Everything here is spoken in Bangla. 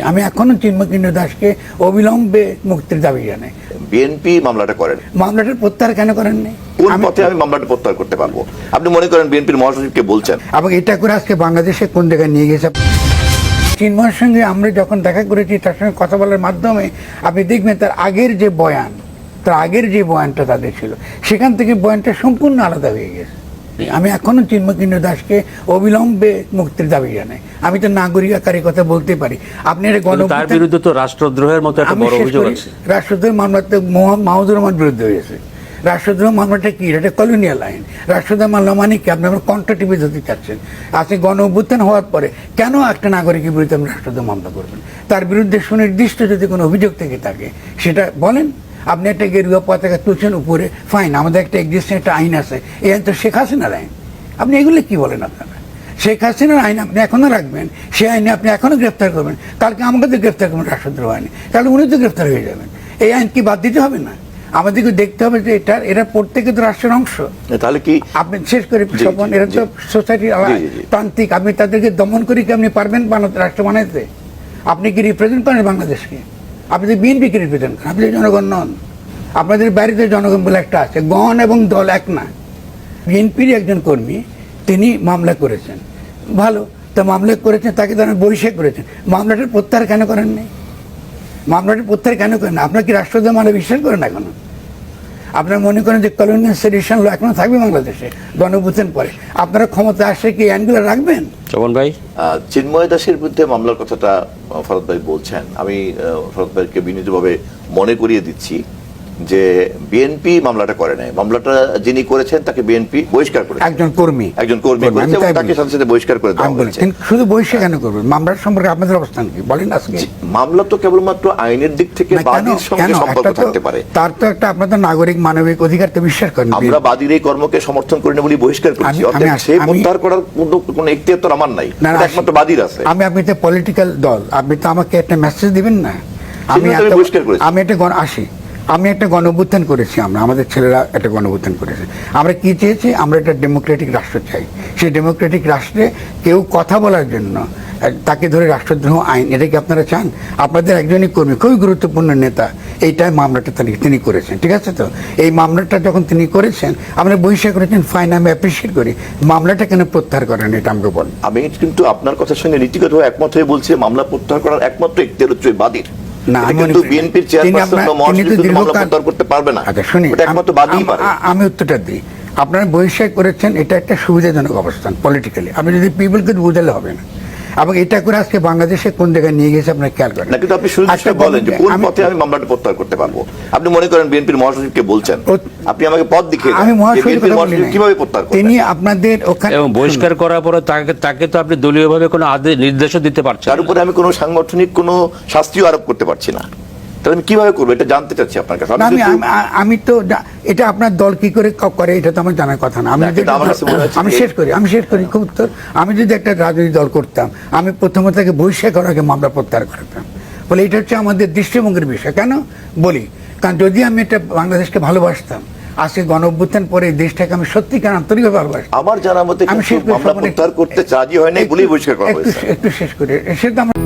আমি এখনও চিন্মকিন্ন দাসকে অবিলম্বে মুক্তির দাবি জানাই। বিএনপি মামলাটা করেন। মামলাটার প্রত্যাহার কেন করেননি কোন পথে আমি মামলাটা প্রত্যাহার করতে পারব? আপনি মনে করেন বিএনপির মহাসচিবকে বলছেন? এবং এটা করে আজকে বাংলাদেশে কোন জায়গায় নিয়ে গেছে? চিন্ময়ের সঙ্গে আমরা যখন দেখা করেছি তার সঙ্গে কথা বলার মাধ্যমে আপনি দেখবেন তার আগের যে বয়ান তার আগের যে বয়ানটা তাদের ছিল সেখান থেকে বয়ানটা সম্পূর্ণ আলাদা হয়ে গেছে। আমি এখনও চিন্মকিন্ন দাসকে অবিলম্বে মুক্তির দাবি জানাই। আমি তো নাগরিক আকারে কথা বলতে পারি। আপনি তার বিরুদ্ধে তো রাষ্ট্রদ্রোহের মতো একটা বড় অভিযোগ আছে। রাষ্ট্রদ্রোহ মামলাতে মাহমুদুর রহমান বিরুদ্ধে হয়েছে। রাষ্ট্রদ্রোহ মামলাটা কি? এটা কলোনিয়াল আইন। রাষ্ট্রদ্রোহ মামলা মানে কি? আপনি আমার কন্ট্রা টিভি ধরতে চাচ্ছেন। আজকে গণ অভ্যুত্থান হওয়ার পরে কেন একটা নাগরিকের বিরুদ্ধে আপনি রাষ্ট্রদ্রোহ মামলা করবেন? তার বিরুদ্ধে সুনির্দিষ্ট যদি কোনো অভিযোগ থেকে থাকে সেটা বলেন। আপনি একটা গেরুয়া পতাকা তুলছেন উপরে ফাইন আমাদের একটা এক্সিস্টিং একটা আইন আছে। এই আইন তো শেখ হাসিনার আইন। আপনি এগুলো কি বলেন আপনারা? শেখ হাসিনার আইন আপনি এখনও রাখবেন সেই আইনে আপনি এখনও গ্রেফতার করবেন। কালকে আমাকে তো গ্রেফতার করবেন রাষ্ট্রদ্রোহ আইনে। তাহলে উনি তো গ্রেফতার হয়ে যাবেন। এই আইন কি বাদ দিতে হবে না? আমাদেরকে দেখতে হবে যে এটা এরা প্রত্যেকে তো রাষ্ট্রের অংশ। তাহলে কি আপনি শেষ করে স্বপন এরা তো। সোসাইটির জি। প্রান্তিক আপনি তাদেরকে দমন করে কি আপনি পারবেন রাষ্ট্র বানাইতে আপনি কি রিপ্রেজেন্ট করেন বাংলাদেশকে? আপনি তো বিএনপিকে রিপ্রেজেন্ট করেন আপনি জনগণ নন। আপনাদের বাড়িতে জনগণ বলে একটা আছে, গণ এবং দল এক না। বিএনপির একজন কর্মী, তিনি মামলা করেছেন। ভালো, তা মামলা করেছেন, তাকে তারা বহিষ্কার করেছেন। মামলাটার প্রত্যাহার কেন করেননি? মামলাটার প্রত্যাহার কেন করেন না? আপনার কি রাষ্ট্রদ্রোহ মানে বিশ্বাস করেন এখনও? আপনারা মনে করেন যে কলোনিয়াল সেডিশন ল এখনও থাকবে বাংলাদেশে গণভূতেন পরে। আপনারা ক্ষমতা আসে কি অ্যাঙ্গেল আইনগুলো রাখবেন? চবন ভাই? চিন্ময় দাসের বিরুদ্ধে মামলার কথাটা ফরদ ভাই বলছেন। আমি ফরদ ভাইকে বিনীতভাবে মনে করিয়ে দিচ্ছি। যে বিএনপি মামলাটা করে নাই। মামলাটা যিনি করেছেন তাকে বিএনপি বহিষ্কার করেছে। একজন কর্মী। একজন কর্মী করেছে তাকে সাথে সাথে বহিষ্কার করে দেওয়া হয়েছে। শুধু বহিষ্কার কেন করবেন মামলার সম্পর্কে আপনাদের অবস্থান কি? বলেন আজকে। মামলা তো কেবলমাত্র আইনের দিক থেকে বাদীর সঙ্গে সম্পর্ক থাকতে পারে। তার তো একটা আপনাদের নাগরিক মানবিক অধিকার তো বিশ্বাস করেন। আমরা বাদীর এই কর্মকে সমর্থন করি না বলে বহিষ্কার করছি। অর্থাৎ সেই আমি- করার কোনো এখতিয়ার তো আমার নাই। একমাত্র বাদীর আছে। আমি আপনি তো পলিটিক্যাল দল। আপনি তো আমাকে একটা মেসেজ দিবেন না? আমি আমি এত- বহিষ্কার করেছি। আমি একটা গণ আসি। আমি একটা গণঅভ্যুত্থান করেছি আমরা, আমাদের ছেলেরা একটা গণঅভ্যুত্থান করেছে। আমরা কি চেয়েছি? আমরা একটা ডেমোক্রেটিক রাষ্ট্র চাই। সেই ডেমোক্রেটিক রাষ্ট্রে কেউ কথা বলার জন্য তাকে ধরে রাষ্ট্রদ্রোহ আইন, এটা কি আপনারা চান? আপনাদের একজনই কর্মী, খুবই গুরুত্বপূর্ণ নেতা এইটাই মামলাটা তিনি করেছেন, ঠিক আছে তো? এই মামলাটা যখন তিনি করেছেন, আমরা বহিষ্কার করেছেন ফাইন, আমি অ্যাপ্রিসিয়েট করি। মামলাটা কেন প্রত্যাহার করেন, এটা আমাকে বলেন আমি কিন্তু আপনার কথার সঙ্গে নীতিগতভাবে একমত হয়ে বলছি, মামলা প্রত্যাহার করার একমাত্র এখতিয়ার হচ্ছে বাদীর। আমি উত্তরটা দিই। আপনারা বহিষ্কার করেছেন এটা একটা সুবিধাজনক অবস্থান পলিটিক্যালি আপনি যদি পিপলকে বোঝালে হবে না। এবং এটা করে আজকে বাংলাদেশে কোন জায়গায় নিয়ে গেছে আপনার খেয়াল করেন। কিন্তু আপনি সুনির্দিষ্ট বলেন যে কোন পথে আমি মামলাটা প্রত্যাহার করতে পারব। আপনি মনে করেন বিএনপির মহাসচিবকে বলছেন আপনি আমাকে পথ দেখিয়ে আমি মহাসচিব কীভাবে প্রত্যাহার করবেন? তিনি আপনাদের ওখানে এবং বহিষ্কার করার পরে তাকে তাকে তো আপনি দলীয়ভাবে কোনো আদেশ নির্দেশও দিতে পারছেন তার উপরে আমি কোনো সাংগঠনিক কোনো শাস্তিও আরোপ করতে পারছি না। তাহলে আমি কীভাবে করব? এটা জানতে চাচ্ছি আপনার কাছে। আমি আমি তো এটা আপনার দল কি করে করে এটা তো আমার জানার কথা না। আমি আমি শেষ করি আমি শেষ করি খুব উত্তর আমি যদি একটা রাজনৈতিক দল করতাম আমি প্রথমে তাকে বহিষ্কার করার আগে মামলা প্রত্যাহার করতাম। বলে এটা হচ্ছে আমাদের দৃষ্টিভঙ্গির বিষয়। কেন? বলি কারণ যদি আমি এটা বাংলাদেশকে ভালোবাসতাম আজকে গণ অভ্যুত্থান পরে এই দেশটাকে আমি সত্যিকার আন্তরিকভাবে ভালোবাসতাম। আমার জানা মতে আমি শেষ করতে রাজি হয় নাই বলেই বহিষ্কার করা একটু শেষ করে। সেটা আমরা